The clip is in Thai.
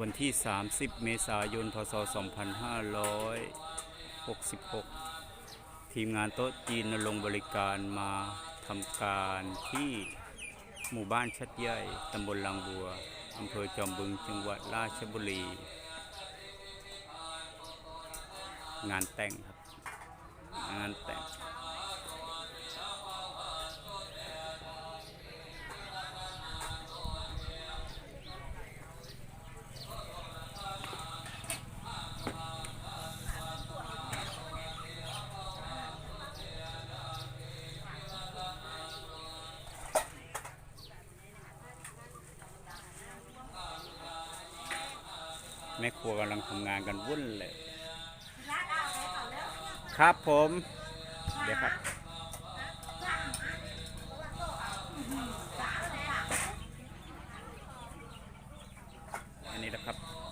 วันที่ 30 เมษายน พศ 2566 ทีมงานโต๊ะจีนลงบริการมาทำการที่หมู่บ้านชัดใหญ่ตำบลลางบัวอำเภอจอมบึง จังหวัดราชบุรี งานแต่งครับ งานแต่ง แม่ครัวกำลังทำงานกันวุ่นเลย ครับผม เดี๋ยวครับ